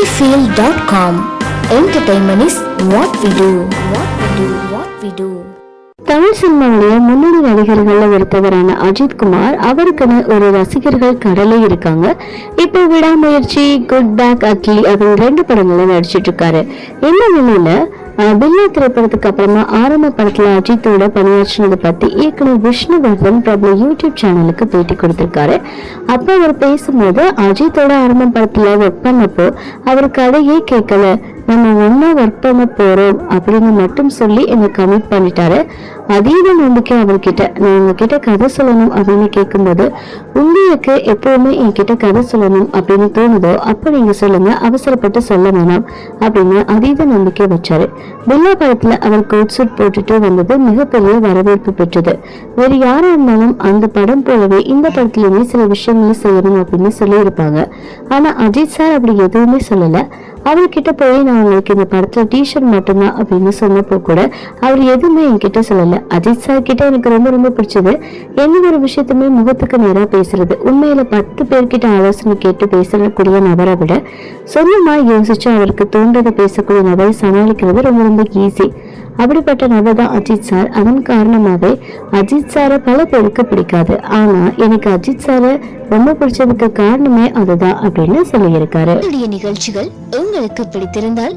sunnyfield.com. Entertainment is what we do. What we do. What we do. Tamil சினிமாவுடைய முன்னணி நடிகர்கள்ல ஒருத்தவரான அஜித் குமார் அவருக்குன்னு ஒரு ரசிகர்கள் கடலே இருக்காங்க இப்போ விடாமுயற்சி குட் பேக் அட்லி அப்படின்னு ரெண்டு படங்களும் நடிச்சிட்டு இருக்காரு இந்த நிலையில பில்லா திரைப்படத்துக்கு அப்புறமா ஆரம்ப படத்துல அஜித்தோட பணியாற்றினதை பத்தி இயக்குனர் விஷ்ணுவர்தன் பிரபல யூடியூப் சேனலுக்கு பேட்டி கொடுத்திருக்காரு. அப்ப அவர் பேசும்போது அஜித்தோட ஆரம்ப படத்துல ஒர்க் பண்ணப்போ அவர் கதையே கேட்கல. நம்ம ஒன்னா ஒர்க் பண்ண போறோம் அப்படின்னு மட்டும் சொல்லி என்னை கமிட் பண்ணிட்டாரு. அதீத நம்பிக்கை அவர்கிட்ட நான் உங்ககிட்ட கதை சொல்லணும் அப்படின்னு கேட்கும்போது உங்களுக்கு எப்பவுமே என்கிட்ட கதை சொல்லணும் அப்படின்னு தோணுதோ அப்ப நீங்க சொல்லுங்க. அவசரப்பட்டு சொல்ல வேணாம் அப்படின்னு அதீத நம்பிக்கை வச்சாரு. பில்லா படத்துல அவர் கோட் சூட் போட்டுட்டு வந்தது மிகப்பெரிய வரவேற்பு பெற்றது. வேறு யாரா இருந்தாலும் அந்த படம் போலவே இந்த படத்துலயுமே சில விஷயங்களை செய்யணும் அப்படின்னு சொல்லியிருப்பாங்க. ஆனா அஜித் சார் அப்படி எதுவுமே சொல்லல. அவர்கிட்ட போய் நான் உங்களுக்கு இந்த படத்துல டிஷர்ட் மட்டும்தான் அப்படின்னு சொன்னப்போ கூட அவர் எதுவுமே என்கிட்ட சொல்லல. அஜித் சார் கிட்ட எனக்கு ரொம்ப ரொம்ப பிடிச்சது. எந்த ஒரு விஷயத்துமே முகத்துக்கு நேரா பேசுறது. உண்மையில பத்து பேர்கிட்ட ஆலோசனை கேட்டு பேசக்கூடிய நபரை விட சொந்தமா யோசிச்சு அவருக்கு தோன்றதை பேசக்கூடிய நபரை சமாளிக்கிறது ரொம்ப ரொம்ப ஈஸி அப்படிப்பட்ட நபர் தான் அஜித் சார் அதன் காரணமாகவே அஜித் சாரை பல பேருக்கு பிடிக்காது. ஆனால் எனக்கு அஜித் சாரை ரொம்ப பிடிச்சதுக்கு காரணமே அதுதான் அப்படின்னு சொல்லியிருக்காரு. நிகழ்ச்சிகள் உங்களுக்கு பிடித்திருந்தால்